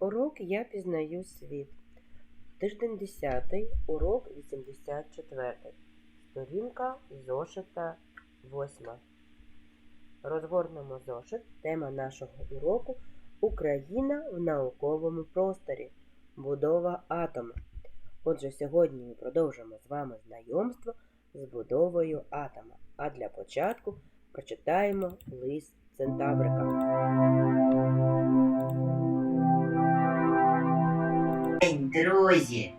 Урок я пізнаю світ. Тиждень 10, урок 84. Сторінка зошита 8. Розгорнемо зошит. Тема нашого уроку Україна в науковому просторі. Будова атома. Отже, сьогодні ми продовжимо з вами знайомство з будовою атома. А для початку прочитаємо лист Центаврика. Друзі!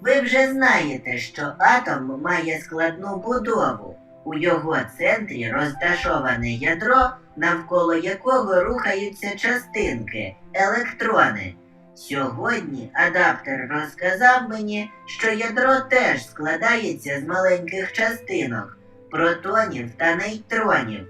Ви вже знаєте, що атом має складну будову. У його центрі розташоване ядро, навколо якого рухаються частинки, електрони. Сьогодні адаптер розказав мені, що ядро теж складається з маленьких частинок, протонів та нейтронів.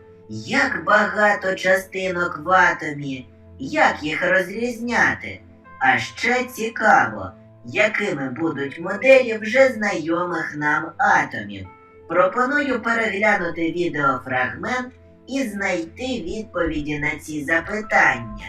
Як багато частинок в атомі, як їх розрізняти? А ще цікаво, якими будуть моделі вже знайомих нам атомів. Пропоную переглянути відеофрагмент і знайти відповіді на ці запитання.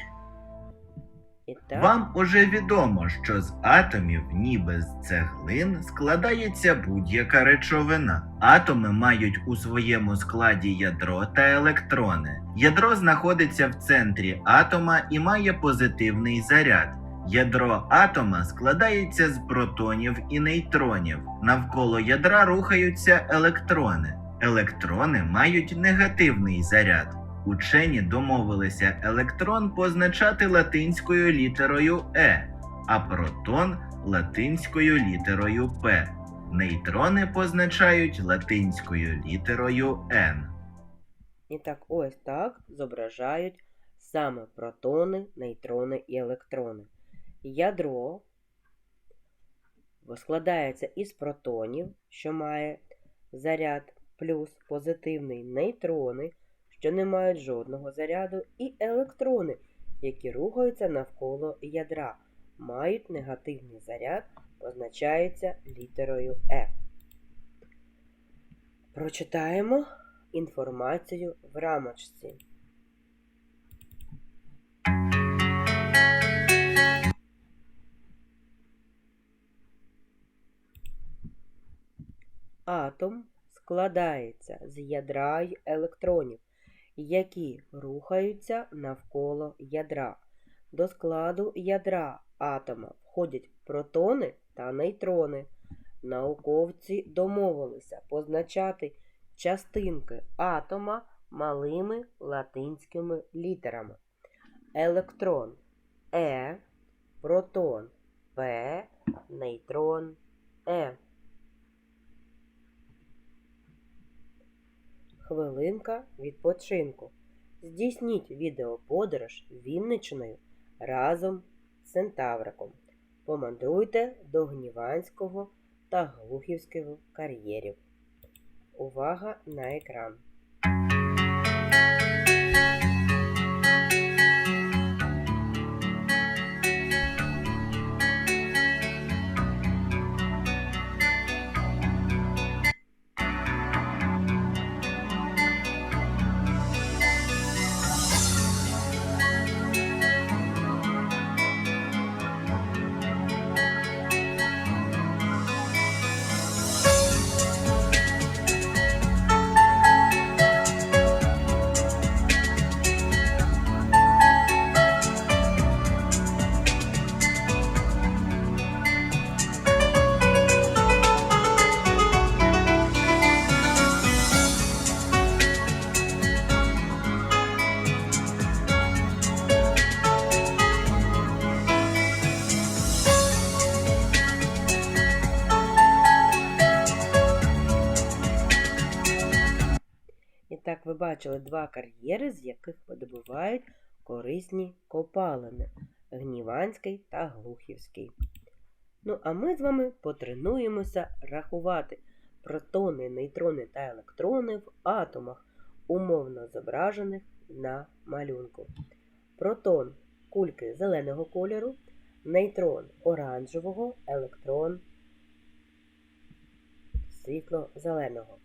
Вам уже відомо, що з атомів, ніби з цеглин, складається будь-яка речовина. Атоми мають у своєму складі ядро та електрони. Ядро знаходиться в центрі атома і має позитивний заряд. Ядро атома складається з протонів і нейтронів. Навколо ядра рухаються електрони. Електрони мають негативний заряд. Учені домовилися електрон позначати латинською літерою Е, а протон латинською літерою П. Нейтрони позначають латинською літерою Н. і так ось так зображають саме протони, нейтрони і електрони. Ядро складається із протонів, що має заряд плюс позитивний нейтрони, що не мають жодного заряду, і електрони, які рухаються навколо ядра, мають негативний заряд, позначається літерою Е. Прочитаємо інформацію в рамочці. Атом складається з ядра й електронів, які рухаються навколо ядра. До складу ядра атома входять протони та нейтрони. Науковці домовилися позначати частинки атома малими латинськими літерами. Електрон Е, протон П, нейтрон Е. Хвилинка відпочинку. Здійсніть відеоподорож Вінничиною разом з Центавриком. Помандруйте до Гніванського та Глухівського кар'єрів. Увага на екран. Так ви бачили два кар'єри, з яких видобувають корисні копалини Гніванський та Глухівський. Ну, а ми з вами потренуємося рахувати протони, нейтрони та електрони в атомах, умовно зображених на малюнку. Протон кульки зеленого кольору, нейтрон оранжевого, електрон світло-зеленого.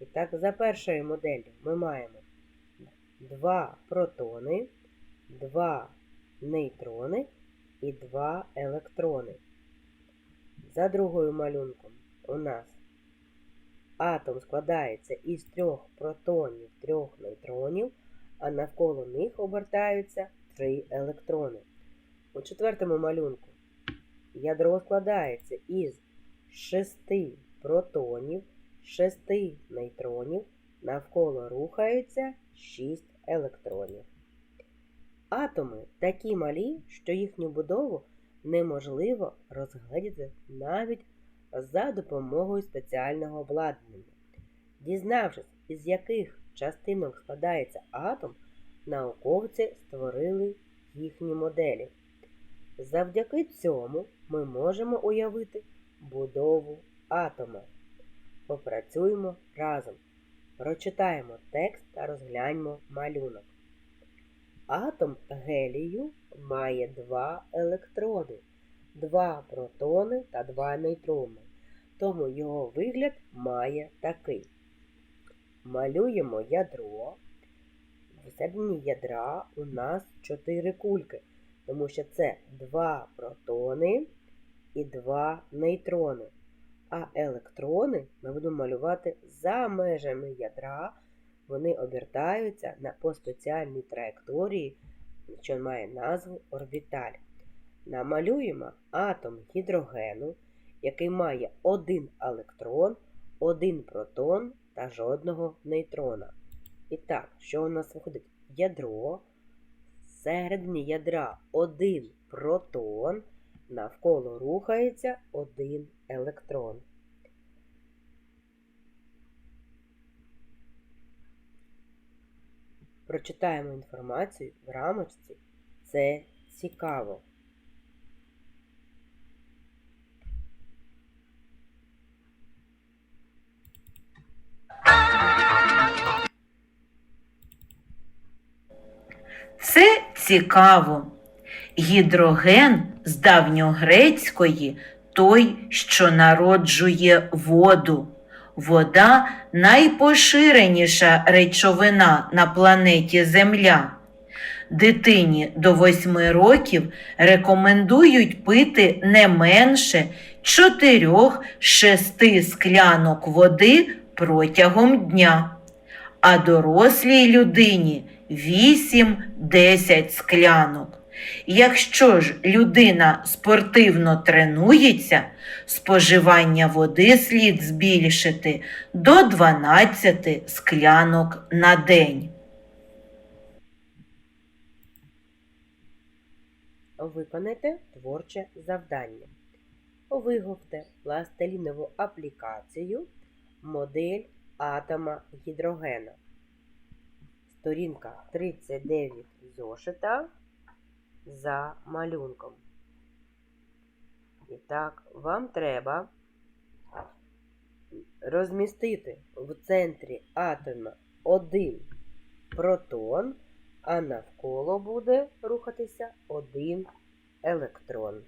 І так, за першою моделлю ми маємо два протони, два нейтрони і два електрони. За другою малюнком у нас атом складається із трьох протонів, трьох нейтронів, а навколо них обертаються три електрони. У четвертому малюнку ядро складається із шести протонів, шести нейтронів, навколо рухаються шість електронів. Атоми такі малі, що їхню будову неможливо розгледіти навіть за допомогою спеціального обладнання. Дізнавшись, із яких частинок складається атом, науковці створили їхні моделі. Завдяки цьому ми можемо уявити будову атома. Попрацюємо разом. Прочитаємо текст та розгляньмо малюнок. Атом гелію має два електрони, два протони та два нейтрони. Тому його вигляд має такий. Малюємо ядро. Всередині ядра у нас чотири кульки, тому що це два протони і два нейтрони. А електрони ми будемо малювати за межами ядра. Вони обертаються на, по спеціальній траєкторії, що має назву орбіталь. Намалюємо атом гідрогену, який має один електрон, один протон та жодного нейтрона. І так, що у нас виходить? Ядро, всередині ядра один протон, навколо рухається один електрон. Прочитаємо інформацію в рамочці. Це цікаво. Це цікаво. Гідроген з давньогрецької той, що народжує воду. Вода найпоширеніша речовина на планеті Земля. Дитині до 8 років рекомендують пити не менше 4-6 склянок води протягом дня, а дорослій людині 8-10 склянок. Якщо ж людина спортивно тренується, споживання води слід збільшити до 12 склянок на день. Виконайте творче завдання. Виготовте пластилінову аплікацію модель атома гідрогена. Сторінка 39 зошита за малюнком. І так, вам треба розмістити в центрі атома один протон, а навколо буде рухатися один електрон.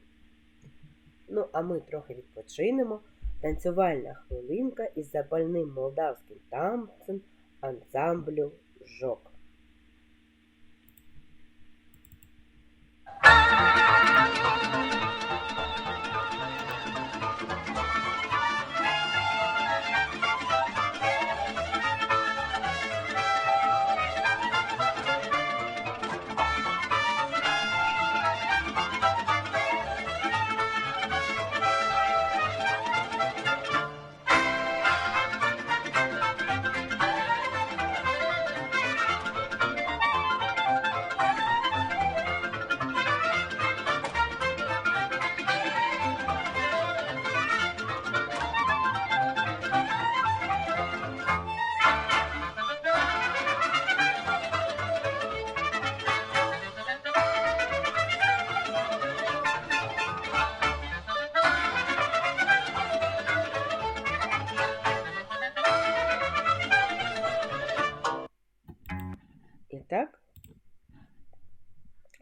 Ну, а ми трохи відпочинемо. Танцювальна хвилинка із запальним молдавським танцем ансамблю Жок.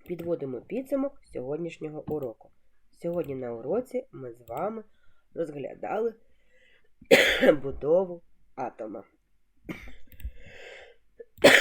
Підводимо підсумок сьогоднішнього уроку. Сьогодні на уроці ми з вами розглядали будову атома.